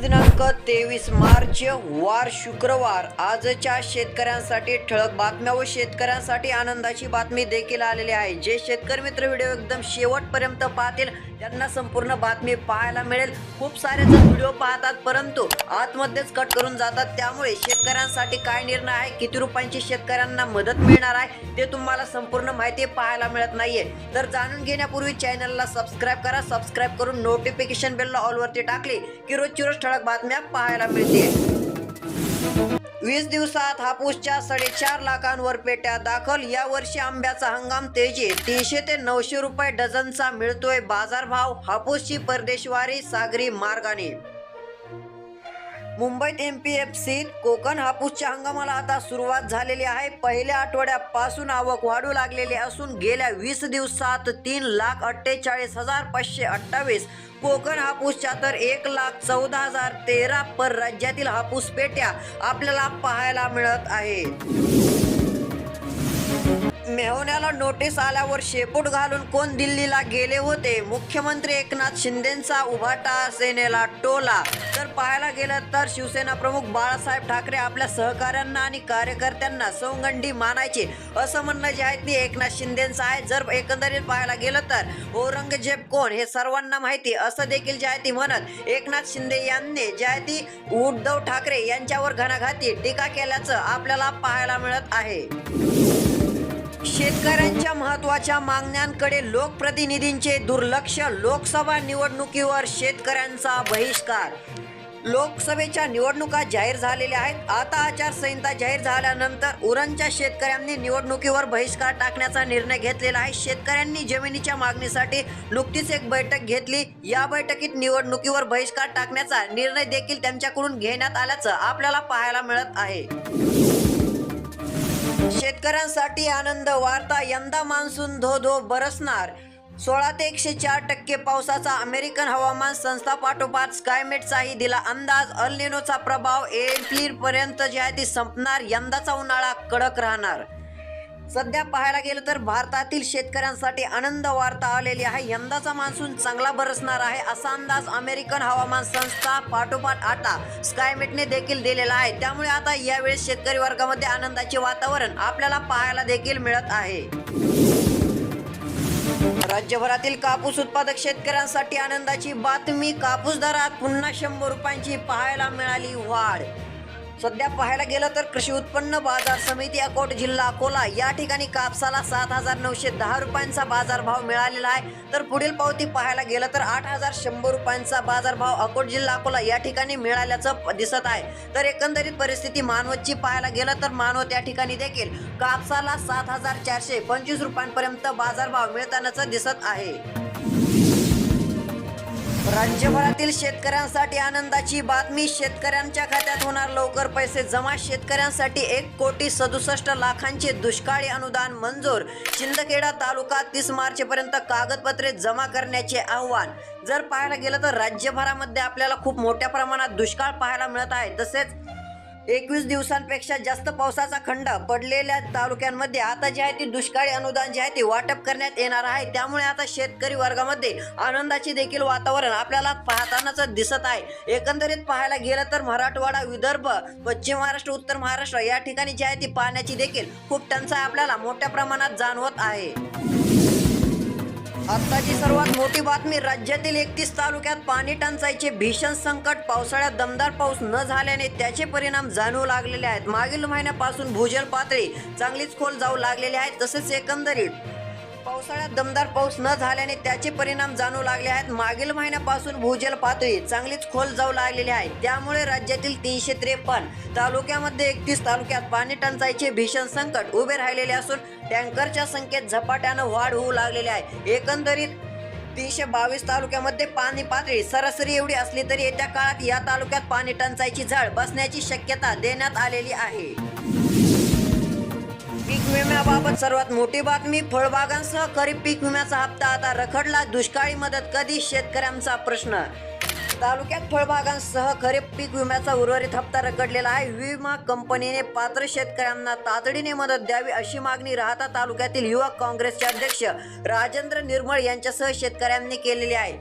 दिनांक तेवीस मार्च वार शुक्रवार. आजच्या शेतकऱ्यांसाठी ठळक बातम्या व शेतकऱ्यांसाठी आनंदाची बातमी देखील आलेली आहे. जे शेतकरी मित्र व्हिडिओ एकदम शेवटपर्यंत पाहतील त्यांना संपूर्ण बातमी पाहायला मिळेल. खूप सारे जण व्हिडिओ पाहतात परंतु आतमध्येच कट करून जातात. त्यामुळे शेतकऱ्यांसाठी काय निर्णय आहे? किती रुपयांची शेतकऱ्यांना मदत मिळणार आहे? ते तुम्हाला संपूर्ण माहिती पाहायला मिळत नाहीये. तर जाणून घेण्यापूर्वी चॅनलला सबस्क्राईब करा. सबस्क्राईब करून नोटिफिकेशन बेलला ऑलवरती टाकली की रोजची रोज ठळक बातम्या पाहायला मिळते वीस दिवसात हापूसच्या साडेचार लाखांवर पेट्या दाखल. या वर्षी आंब्याचा हंगाम तेजी तीनशे ते नऊशे रुपये डझनचा मिळतोय बाजारभाव. हापूसची परदेशवारी सागरी मार्गाने. मुंबईत एम पी एफ सीत कोकण हापूसच्या हंगामाला आता सुरुवात झालेली आहे. पहिल्या आठवड्यापासून आवक वाढू लागलेली असून गेल्या वीस दिवसात तीन लाख अठ्ठेचाळीस हजार पाचशे अठ्ठावीस. कोकण हापूसच्या तर एक लाख चौदा हजार तेरा पर राज्यातील हापूस पेट्या आपल्याला पाहायला मिळत आहेत. मेहण्याला नोटीस आल्यावर शेपूट घालून कोण दिल्लीला गेले होते? मुख्यमंत्री एकनाथ शिंदेचा उभाटा सेनेला टोला. तर पाहायला गेलं तर शिवसेना प्रमुख बाळासाहेब ठाकरे आपल्या सहकाऱ्यांना आणि कार्यकर्त्यांना सौगंडी मानायचे. असं म्हणणं जे आहे ते एकनाथ शिंदेचं आहे. जर एकंदरीत पाहायला गेलं तर औरंगजेब कोण हे सर्वांना माहिती. असं देखील जे आहे ती म्हणत एकनाथ शिंदे यांनी जे आहे ती उद्धव ठाकरे यांच्यावर घणाघाती टीका केल्याचं आपल्याला पाहायला मिळत आहे. शेतकऱ्यांच्या महत्त्वाच्या मागण्यांकडे लोकप्रतिनिधींचे दुर्लक्ष. लोकसभा निवडणुकीवर शेतकऱ्यांचा बहिष्कार. लोकसभेच्या निवडणुका जाहीर झालेल्या आहेत. आता आचारसंहिता जाहीर झाल्यानंतर उरणच्या शेतकऱ्यांनी निवडणुकीवर बहिष्कार टाकण्याचा निर्णय घेतलेला आहे. शेतकऱ्यांनी जमिनीच्या मागणीसाठी नुकतीच एक बैठक घेतली. या बैठकीत निवडणुकीवर बहिष्कार टाकण्याचा निर्णय देखील त्यांच्याकडून घेण्यात आल्याचं आपल्याला पाहायला मिळत आहे. शेतकऱ्यांसाठी आनंद वार्ता यंदा मान्सून धो धो बरसणार. सोळा ते एकशे चार टक्के पावसाचा अमेरिकन हवामान संस्था पाठोपाठ स्कायमेटचाही दिला अंदाज. अल्निनोचा प्रभाव एप्रिल पर्यंत जे आहे ती संपणार. यंदाचा उन्हाळा कडक राहणार. सध्या पाहायला गेलं तर भारतातील शेतकऱ्यांसाठी आनंद वार्ता आलेली आहे. यंदाचा मान्सून चांगला बरसणार आहे. असा अंदाज अमेरिकन हवामान संस्था पाठोपाठ आता स्कायमेटने देखील दिलेला आहे. त्यामुळे आता यावेळेस शेतकरी वर्गामध्ये आनंदाचे वातावरण आपल्याला पाहायला देखील मिळत आहे. राज्यभरातील कापूस उत्पादक शेतकऱ्यांसाठी आनंदाची बातमी. कापूस दरात पुन्हा शंभर रुपयांची पाहायला मिळाली वाढ. सध्या पाहायला गेलं तर कृषी उत्पन्न बाजार समिती अकोट जिल्हा अकोला या ठिकाणी कापसाला सात हजार नऊशे दहा रुपयांचा बाजारभाव मिळालेला आहे. तर पुढील पावती पाहायला गेलं तर आठ हजार शंभर रुपयांचा बाजारभाव अकोट जिल्हा अकोला या ठिकाणी मिळाल्याचं दिसत आहे. तर एकंदरीत परिस्थिती मानवतची पाहायला गेलं तर मानवत या ठिकाणी देखील कापसाला सात हजार चारशे पंचवीस रुपयांपर्यंत बाजारभाव मिळतानाचं दिसत आहे. राज्यभरातील शेतकऱ्यांसाठी आनंदाची बातमी शेतकऱ्यांच्या खात्यात होणार लवकर पैसे जमा शेतकऱ्यांसाठी एक कोटी सदुसष्ट लाखांचे दुष्काळी अनुदान मंजूर. शिंदखेडा तालुका तीस मार्च पर्यंत कागदपत्रे जमा करण्याचे आव्हान. जर पाहायला गेलं तर राज्यभरामध्ये आपल्याला खूप मोठ्या प्रमाणात दुष्काळ पाहायला मिळत आहे. तसेच एकवीस दिवसांपेक्षा जास्त पावसाचा खंड पडलेल्या तालुक्यांमध्ये आता जे आहे ती दुष्काळी अनुदान जे आहे ते वाटप करण्यात येणार आहे. त्यामुळे आता शेतकरी वर्गामध्ये आनंदाचे देखील वातावरण आपल्याला पाहतानाच दिसत आहे. एकंदरीत पाहायला गेलं तर मराठवाडा विदर्भ पश्चिम महाराष्ट्र उत्तर महाराष्ट्र या ठिकाणी जे आहे ती पाण्याची देखील खूप टंचाई आपल्याला मोठ्या प्रमाणात जाणवत आहे. आत्ताची सर्वात मोठी बातमी राज्यातील एकतीस तालुक्यात पाणी टंचाईचे भीषण संकट पावसाळ्यात दमदार पाऊस न झाल्याने त्याचे परिणाम जाणवू लागलेले आहेत. मागील महिन्यापासून भूजल पातळी चांगलीच खोल जाऊ लागलेली आहे तसेच एकंदरीत पावसाळ्यात दमदार पाऊस न झाल्याने त्याचे परिणाम जाणवू लागले आहेत. मागील महिन्यापासून भूजल पातळी चांगलीच खोल जाऊ लागलेली आहे. त्यामुळे राज्यातील तीनशे त्रेपन्न तालुक्यामध्ये एकतीस तालुक्यात पाणी टंचाईचे भीषण संकट उभे राहिलेले असून टँकरच्या संख्येत झपाट्यानं वाढ होऊ लागलेली आहे. एकंदरीत तीनशे बावीस तालुक्यामध्ये पाणी पातळी सरासरी एवढी असली तरी येत्या काळात या तालुक्यात पाणी टंचाईची झळ बसण्याची शक्यता देण्यात आलेली आहे. पीक विम्याबाबत सर्वात मोठी बातमी फळबागांसह खरीप पीक विम्याचा हप्ता आता रखडला. दुष्काळी मदत कधी? शेतकऱ्यांचा प्रश्न तालुक्यात फळबागांसह खरीप पीक विम्याचा उर्वरित हप्ता रखडलेला आहे. विमा कंपनीने पात्र शेतकऱ्यांना तातडीने मदत द्यावी अशी मागणी राहता तालुक्यातील युवक काँग्रेसचे अध्यक्ष राजेंद्र निर्मळ यांच्यासह शेतकऱ्यांनी केलेली आहे.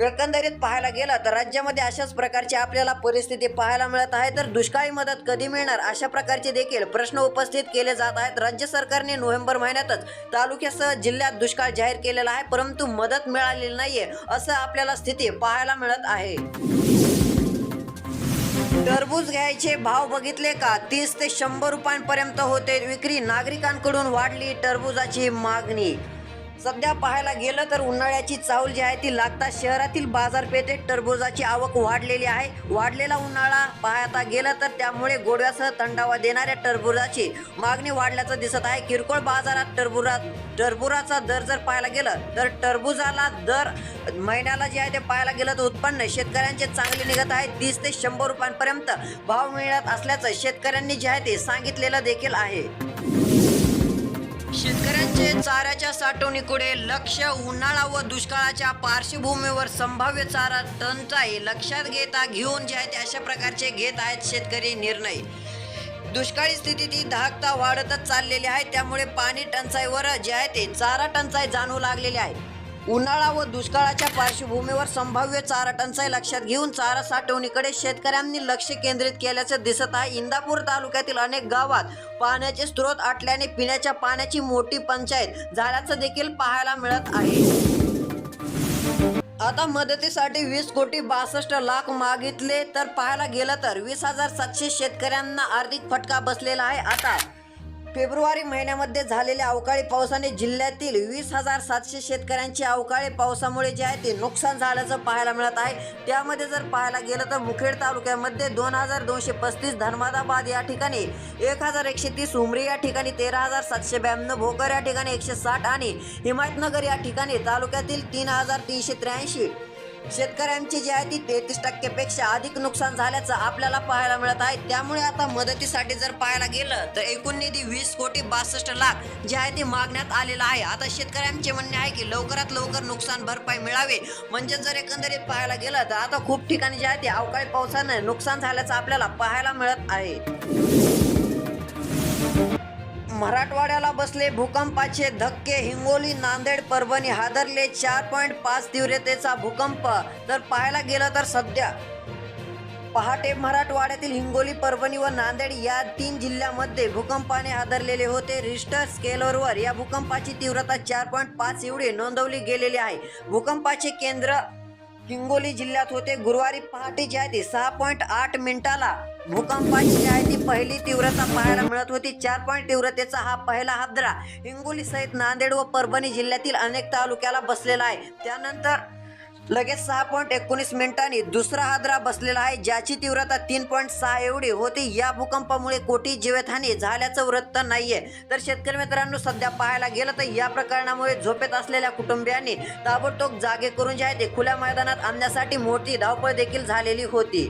एकंदरीत पाहायला गेलं तर राज्यामध्ये अशाच प्रकारची आपल्याला परिस्थिती पाहायला मिळत आहे. तर दुष्काळी मदत कधी मिळणार? अशा प्रकारचे देखील प्रश्न उपस्थित केले जात आहेत. राज्य सरकारने नोव्हेंबर महिन्यातच तालुक्यासह जिल्ह्यात दुष्काळ जाहीर केलेला आहे परंतु मदत मिळालेली नाहीये असं आपल्याला स्थिती पाहायला मिळत आहे. टरबूज घ्यायचे भाव बघितले का? तीस ते शंभर रुपयांपर्यंत होते. विक्री नागरिकांकडून वाढली टरबूजाची मागणी. सध्या पाहायला गेलं तर उन्हाळ्याची चावल जी आहे ती लागता शहरातील बाजारपेठेत टरबूजाची आवक वाढलेली आहे. वाढलेला उन्हाळा पाहता गेलं तर त्यामुळे गोडव्यासह थंडावा देणाऱ्या टरबुजाची मागणी वाढल्याचं दिसत आहे. किरकोळ बाजारात टरबुरा टरबुराचा दर जर पाहायला गेलं तर टरबुजाला दर महिन्याला जे आहे ते पाहायला गेलं तर उत्पन्न शेतकऱ्यांचे चांगले निघत आहे. तीस ते शंभर रुपयांपर्यंत भाव मिळत असल्याचं शेतकऱ्यांनी जे आहे ते सांगितलेलं देखील आहे. शेतकऱ्यांचे चाऱ्याच्या साठवणीकडे लक्ष उन्हाळा व दुष्काळाच्या पार्श्वभूमीवर संभाव्य चारा टंचाई लक्षात घेता घेऊन जे आहेत अशा प्रकारचे घेत आहेत शेतकरी निर्णय. दुष्काळी स्थिती ती धाकता वाढतच चाललेली आहे त्यामुळे पाणी टंचाईवर जे आहे ते चारा टंचाई जाणू लागलेली आहे. उन्हाळा व दुष्काळाच्या पार्श्वभूमीवर संभाव्य चारा टंचाई लक्षात घेऊन चारा साठवणीकडे शेतकऱ्यांनी लक्ष केंद्रित केल्याचं दिसत आहे. इंदापूर तालुक्यातील अनेक गावात पाण्याचे स्रोत आटल्याने पिण्याच्या पाण्याची मोठी पंचायत झाल्याचं देखील पाहायला मिळत आहे. आता मदतीसाठी वीस कोटी बासष्ट लाख मागितले तर पाहायला गेलं तर वीस हजार सातशे शेतकऱ्यांना आर्थिक फटका बसलेला आहे. आता फेब्रुवारी महिन्यामध्ये झालेल्या अवकाळी पावसाने जिल्ह्यातील वीस हजार सातशे शेतकऱ्यांची अवकाळी पावसामुळे जे आहे ते नुकसान झाल्याचं पाहायला मिळत आहे. त्यामध्ये जर पाहायला गेलं तर मुखेड तालुक्यामध्ये दोन हजार दोनशे पस्तीस धर्मादाबाद या ठिकाणी एक हजार एकशे तीस उमरी या ठिकाणी तेरा हजार सातशे ब्याण्णव भोकर या ठिकाणी एकशे साठ आणि हिमायतनगर या ठिकाणी तालुक्यातील तीन हजार तीनशे त्र्याऐंशी शेतकऱ्यांची जी आहे ती तेहतीस टक्केपेक्षा अधिक नुकसान झाल्याचं आपल्याला पाहायला मिळत आहे. त्यामुळे आता मदतीसाठी जर पाहायला गेलं तर एकूण निधी वीस कोटी बासष्ट लाख जे आहे ते मागण्यात आलेला आहे. आता शेतकऱ्यांचे म्हणणे आहे की लवकरात लवकर नुकसान भरपाई मिळावे. म्हणजे जर एकंदरीत पाहायला गेलं तर आता खूप ठिकाणी जे आहे ते अवकाळी पावसानं नुकसान झाल्याचं आपल्याला पाहायला मिळत आहे. मराठवाड्याला बसले भूकंपाचे धक्के हिंगोली नांदेड परभणी हादरले चार पॉईंट पाच तीव्रतेचा भूकंप. तर पाहायला गेलं तर सध्या पहाटे मराठवाड्यातील हिंगोली परभणी व नांदेड या तीन जिल्ह्यामध्ये भूकंपाने हादरलेले होते. रिस्टर स्केलवर या भूकंपाची तीव्रता चार पॉईंट पाच एवढी नोंदवली गेलेली आहे. भूकंपाचे केंद्र हिंगोली जिल्ह्यात होते. गुरुवारी पहाटे जे आहे सहा पॉईंट आठ मिनिटाला भूकंपाची जी आहे ती पहिली तीव्रता पाहायला मिळत होती. चार पॉईंट तीव्रतेचा हा पहिला हादरा हिंगोली सहित नांदेड व परभणी जिल्ह्यातील अनेक तालुक्याला बसलेला आहे. त्यानंतर लगेच सहा पॉईंट एकोणीस मिनिटांनी दुसरा हादरा बसलेला आहे ज्याची तीव्रता तीन पॉईंट सहा एवढी होती. या भूकंपामुळे कोटी जीवितहानी झाल्याचं वृत्त नाहीये. तर शेतकरी मित्रांनो सध्या पाहायला गेलं तर या प्रकरणामुळे झोपेत असलेल्या कुटुंबियांनी ताबडतोब जागे करून जे आहे ते खुल्या मैदानात आणण्यासाठी मोठी धावपळ देखील झालेली होती.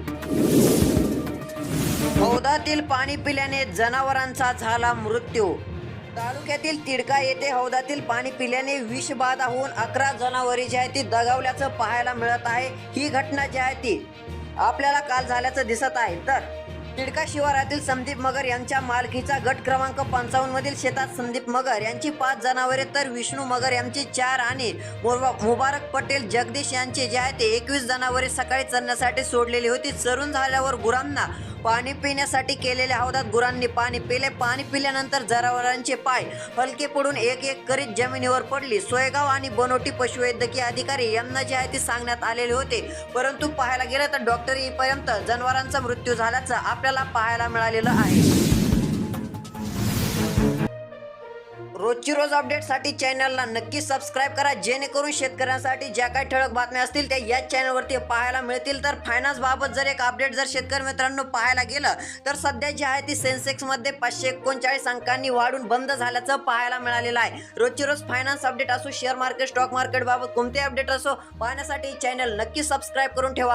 हौदातील पाणी पिल्याने जनावरांचा झाला मृत्यू. तालुक्यातील तिडका येथे हौदातील पाणी पिल्याने विषबाधा होऊन अकरा जनावरे जी आहे ती दगावल्याचं पाहायला मिळत आहे. ही घटना जी आहे ती आपल्याला काल झाल्याचं दिसत आहे. तर तिडका शिवारातील संदीप मगर यांच्या मालकीचा गट क्रमांक पंचावन्न मधील शेतात संदीप मगर यांची पाच जनावरे तर विष्णू मगर यांची चार आणि मुबारक पटेल जगदीश यांचे जे आहे ते एकवीस जनावरे सकाळी चरण्यासाठी सोडलेली होती. चरून झाल्यावर गुरांना पाणी पिण्यासाठी केलेल्या हौदात गुरांनी पाणी पिले. पाणी पिल्यानंतर जनावरांचे पाय हलके पडून एक एक करीत जमिनीवर पडली. सोयगाव आणि बनोटी पशुवैद्यकीय अधिकारी यांना जे आहे ते सांगण्यात आलेले होते. परंतु पाहायला गेलं तर डॉक्टर येईपर्यंत जनावरांचा मृत्यू झाल्याचं आपल्याला पाहायला मिळालेलं आहे. रोजची रोज अपडेटसाठी चॅनलला नक्की सबस्क्राईब करा. जेणेकरून शेतकऱ्यांसाठी ज्या काही ठळक बातम्या असतील त्या याच चॅनलवरती पाहायला मिळतील. तर फायनान्सबाबत जर एक अपडेट जर शेतकरी मित्रांनो पाहायला गेलं तर सध्या जी आहे ती सेन्सेक्समध्ये पाचशे एकोणचाळीस अंकांनी वाढून बंद झाल्याचं पाहायला मिळालेलं आहे. रोजची रोज फायनान्स अपडेट असो शेअर मार्केट स्टॉक मार्केटबाबत कोणते अपडेट असो पाहण्यासाठी चॅनल नक्की सबस्क्राईब करून ठेवा.